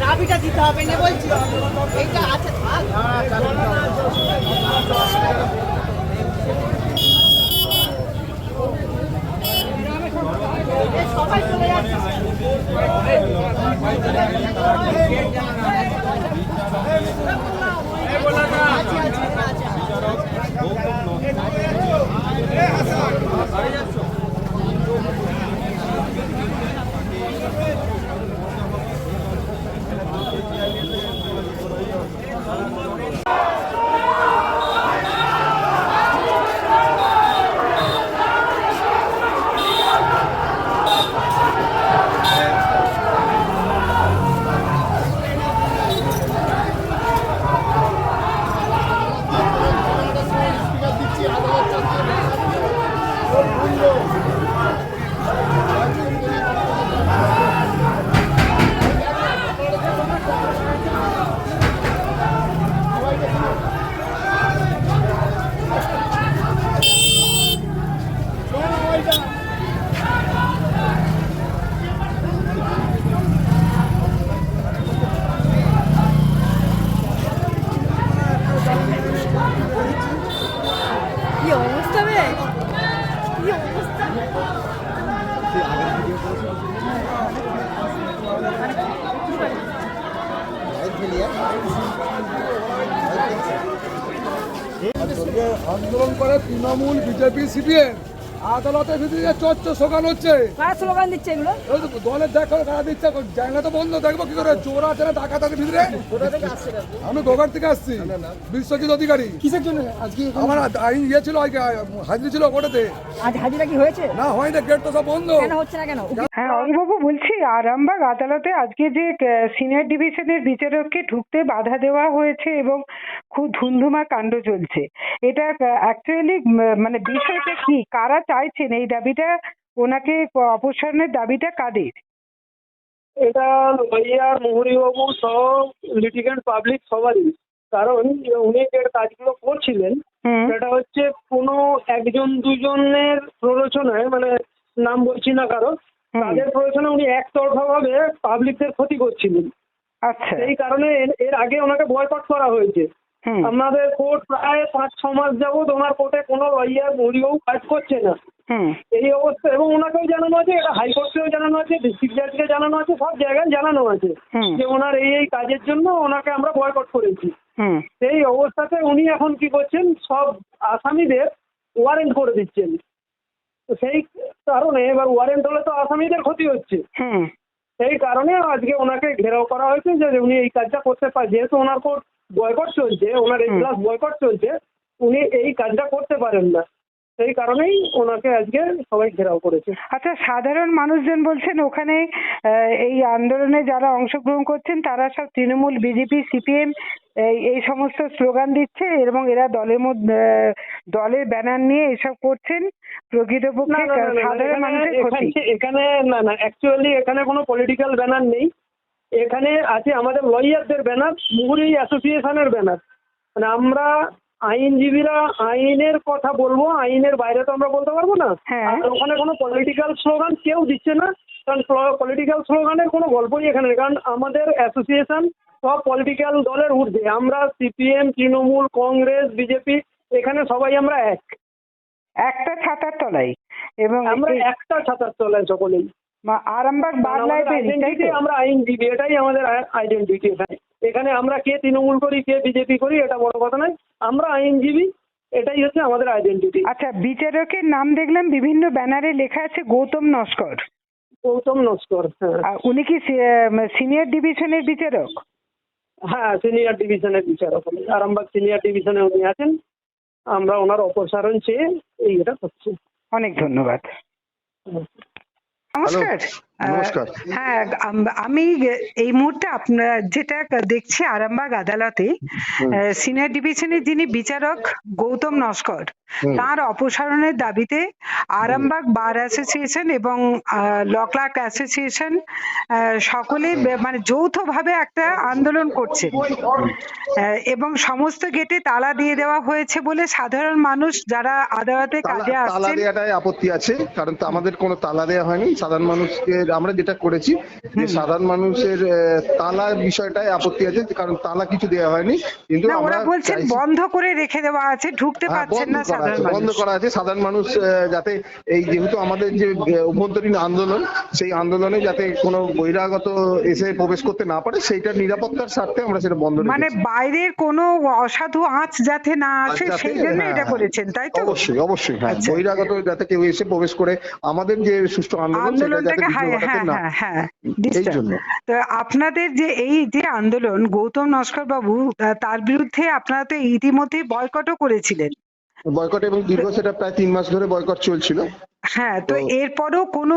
চাবিটা দিতে হবে না বলছি। এইটা আছে থাক। কি অবস্থা বে? কি অবস্থা আন্দোলন করে তৃণমূল বিজেপি সিপিএম আদালতের ভিতরে যে চর্চ শোকান হচ্ছে। কারা স্লোগান দিচ্ছে এগুলো? ওই তো দলের দেখো কারা দিচ্ছে জায়গা তো বন্ধ দেখব কি করে চোর আছে না ডাকাত আছে ভিতরে আমি গোঘাট থেকে আসছি বিশ্বজিৎ অধিকারী। কিসের জন্য? আজকে আমার আইন ইয়ে ছিল আজকে হাজির ছিল কোর্টেতে। আজ হাজিরা কি হয়েছে? না হয় না গেট তো সব বন্ধ। কেন হচ্ছে না কেন? হ্যাঁ অরুণবাবু বলছি আরামবাগ আদালতে আজকে যে সিনিয়র ডিভিশনের বিচারককে ঢুকতে বাধা দেওয়া হয়েছে এবং খুব ধুন্ধুমা কাণ্ড চলছে। এটা অ্যাকচুয়ালি মানে বিষয়টা কি? কারা চাইছেন এই দাবিটা ওনাকে অপসারণের দাবিটা কাদের? এটা লয়ার মোহরিবাবু সহ লিটিগেন্ট পাবলিক সবারই। কারণ উনি যে কাজগুলো করছিলেন সেটা হচ্ছে কোনো একজন দুজনের প্ররোচনায় মানে নাম বলছি না কারও তাদের প্ররোচনায় উনি একতরফা ভাবে পাবলিকদের ক্ষতি করছিলেন। আচ্ছা। এই কারণে এর- আগে ওনাকে বয়কট করা হয়েছে। আমাদের কোর্ট প্রায় পাঁচ ছ মাস যাবত ওনার কোর্টে কোনো লয়ার মোহরিবাবু কাজ করছে না। এই অবস্থা এবং ওনাকেও জানানো আছে এটা হাইকোর্টেও জানানো আছে ডিস্ট্রিক্ট জাজকে জানানো আছে সব জায়গায় জানানো আছে যে ওনার এই এই কাজের জন্য ওনাকে আমরা বয়কট করেছি। হুম। সেই অবস্থাতে উনি এখন কি করছেন সব আসামিদের ওয়ারেন্ট করে দিচ্ছেন। তো সেই কারণে এবার ওয়ারেন্ট হলে তো আসামিদের ক্ষতি হচ্ছে। হুম। সেই কারণে আজকে ওনাকে ঘেরাও করা হয়েছে যে উনি এই কাজটা করতে পারে যেহেতু ওনার কোর্ট বয়কট চলছে ওনার এই। ক্লাস বয়কট চলছে উনি এই কাজটা করতে পারেন না। সেই কারণেই ওনাকে আজকে সবাই ঘেরাও করেছে। আচ্ছা সাধারণ মানুষজন বলছেন ওখানে এই আন্দোলনে যারা অংশগ্রহণ করছেন তারা সব তৃণমূল বিজেপি সিপিএম এই সমস্ত স্লোগান দিচ্ছে এবং এরা দলের মধ্যে দলের ব্যানার নিয়ে এসব করছেন প্রকৃতপক্ষে। সাধারণ এখানে- মানুষের ক্ষতি। এখানে না না অ্যাকচুয়ালি এখানে কোনো পলিটিক্যাল ব্যানার নেই। এখানে আছে আমাদের লয়ারদের ব্যানার মুহুরি অ্যাসোসিয়েশনের ব্যানার। মানে আমরা আইনজীবীরা আইনের কথা বলব আইনের বাইরে তো আমরা বলতে পারব না। হ্যাঁ। আর ওখানে কোনো পলিটিক্যাল স্লোগান কেউ দিচ্ছে না কারণ পলিটিক্যাল স্লোগানের কোনো গল্পই এখানে নেই। কারণ আমাদের অ্যাসোসিয়েশন সব পলিটিক্যাল দলের ঊর্ধ্বে। আমরা সিপিএম তৃণমূল কংগ্রেস বিজেপি এখানে সবাই আমরা এক। একটা ছাতার তলায়। এবং আমরা একটা ছাতার তলায় সকলেই। আরামবাগ আমাদের লাইব্রেরি আমরা আইনজীবী এটাই আমাদের আইডেন্টিটি এখানে এখানে আমরা কে তৃণমূল করি কে বিজেপি করি এটা বড় কথা নয়। আমরা আইনজীবী এটাই হচ্ছে আমাদের আইডেন্টিটি আচ্ছা বিচারকের নাম দেখলাম বিভিন্ন ব্যানারে লেখা আছে গৌতম নস্কর। গৌতম নস্কর হ্যাঁ। আর উনি কি সিনিয়র ডিভিশনের বিচারক? হ্যাঁ সিনিয়র ডিভিশনের বিচারক। আরামবাগ সিনিয়র ডিভিশনে উনি আছেন। আমরা ওনার অপসারণ চেয়ে এই এটা করছি। অনেক ধন্যবাদ। নমস্কার নমস্কার। হ্যাঁ আমি এই মুহূর্তে আপনার যেটা দেখছি আরামবাগ আদালতে সিনিয়র ডিভিশনের যিনি বিচারক গৌতম নস্কর তার অপসারণের দাবিতে আরামবাগ বার অ্যাসোসিয়েশন এবং ল ক্লার্ক অ্যাসোসিয়েশন সকলে মানে যৌথভাবে একটা আন্দোলন করছে এবং সমস্ত গেটে তালা দিয়ে দেওয়া হয়েছে বলে সাধারণ মানুষ যারা আদালতে কাজে তালা দেওয়াটাই আপত্তি আছে কারণ তো আমাদের কোনো তালা দেওয়া হয়নি। সাধারণ মানুষকে আমরা যেটা করেছি যে সাধারণ মানুষের আহ, তালার বিষয়টাই আপত্তি আছে কারণ তালা কিছু দেওয়া হয়নি। কিন্তু আমরা বলছেন বন্ধ করে রেখে দেওয়া আছে ঢুকতে হ্যাঁ, পারছেন না সাধারণ বন্ধ করা আছে। সাধারণ মানুষ যাতে এই যেহেতু আমাদের যে অভ্যন্তরীণ আন্দোলন সেই আন্দোলনে যাতে কোনো বহিরাগত এসে প্রবেশ করতে না পারে সেইটার নিরাপত্তার স্বার্থে আমরা সেটা বন্ধ মানে বাইরের কোনো অসাধু আঁচ যাতে না আসে সেই জন্য হ্যাঁ, এটা হ্যাঁ। করেছেন তাই তো? অবশ্যই অবশ্যই হ্যাঁ। আচ্ছা। বহিরাগত যাতে কেউ এসে প্রবেশ করে আমাদের যে সুষ্ঠু আন্দোলন সেটা যাতে হ্যাঁ হ্যাঁ হ্যাঁ হ্যাঁ তো আপনাদের যে এই যে আন্দোলন গৌতম নস্কর বাবু তার বিরুদ্ধে আপনারা তো ইতিমধ্যেই বয়কটও করেছিলেন। বয়কট এবং দীর্ঘ সেটা প্রায় তিন মাস ধরে বয়কট চলছিল। হ্যাঁ তো এরপরও কোনো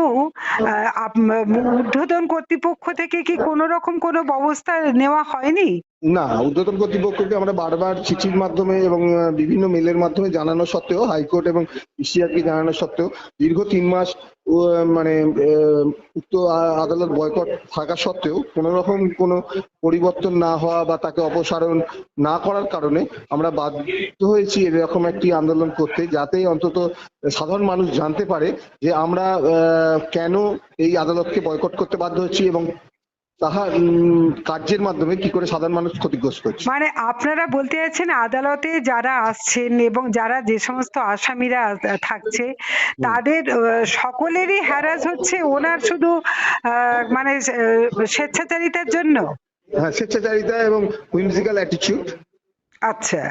ঊর্ধ্বতন কর্তৃপক্ষ থেকে কি কোনো রকম কোনো ব্যবস্থা নেওয়া হয়নি? না ঊর্ধ্বতন কর্তৃপক্ষকে আমরা বারবার চিঠির মাধ্যমে এবং বিভিন্ন মেলের মাধ্যমে জানানো সত্ত্বেও হাইকোর্ট এবং ইসিআরকে জানানো সত্ত্বেও দীর্ঘ তিন মাস মানে উক্ত আদালত বয়কট থাকা সত্ত্বেও কোনো রকম কোনো পরিবর্তন না হওয়া বা তাকে অপসারণ না করার কারণে আমরা বাধ্য হয়েছি এরকম একটি আন্দোলন করতে যাতে অন্তত সাধারণ মানুষ জানতে পারে যে আমরা কেন এই আদালতকে বয়কট করতে বাধ্য হচ্ছি এবং তাহা কার্যের মাধ্যমে কি করে সাধারণ মানুষ ক্ষতিগ্রস্ত হচ্ছে? মানে আপনারা বলতে চাচ্ছেন আদালতে যারা আসছেন এবং যারা যে সমস্ত আসামিরা থাকছে তাদের সকলেরই হ্যারাস হচ্ছে ওনার শুধু মানে স্বেচ্ছাচারিতার জন্য? হ্যাঁ স্বেচ্ছাচারিতা এবং হুইমজিক্যাল অ্যাটিটিউড আচ্ছা।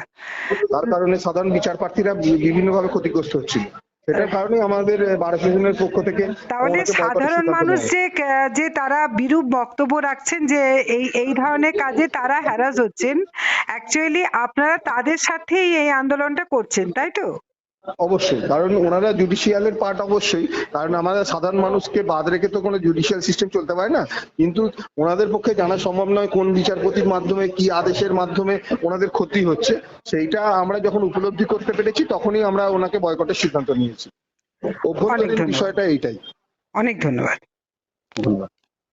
তার কারণে সাধারণ বিচার প্রার্থীরা বিভিন্নভাবে ক্ষতিগ্রস্ত হচ্ছিল। সেটার কারণে আমাদের বার অ্যাসোসিয়েশনের পক্ষ থেকে তাহলে সাধারণ মানুষ যে যে তারা বিরূপ বক্তব্য রাখছেন যে এই এই ধরনের কাজে তারা হ্যারাস হচ্ছেন অ্যাকচুয়ালি আপনারা তাদের সাথেই এই আন্দোলনটা করছেন তাই তো? অবশ্যই কারণ ওনারা জুডিশিয়ালের পার্ট অবশ্যই কারণ আমাদের সাধারণ মানুষকে বাদ রেখে তো কোনো জুডিশিয়াল সিস্টেম চলতে পারে না। কিন্তু ওনাদের পক্ষে জানা সম্ভব নয় কোন বিচারপতির মাধ্যমে কি আদেশের মাধ্যমে ওনাদের ক্ষতি হচ্ছে। সেইটা আমরা যখন উপলব্ধি করতে পেরেছি তখনই আমরা ওনাকে বয়কটের সিদ্ধান্ত নিয়েছি। অভ্যন্তরীণ বিষয়টা এইটাই। অনেক ধন্যবাদ। ধন্যবাদ।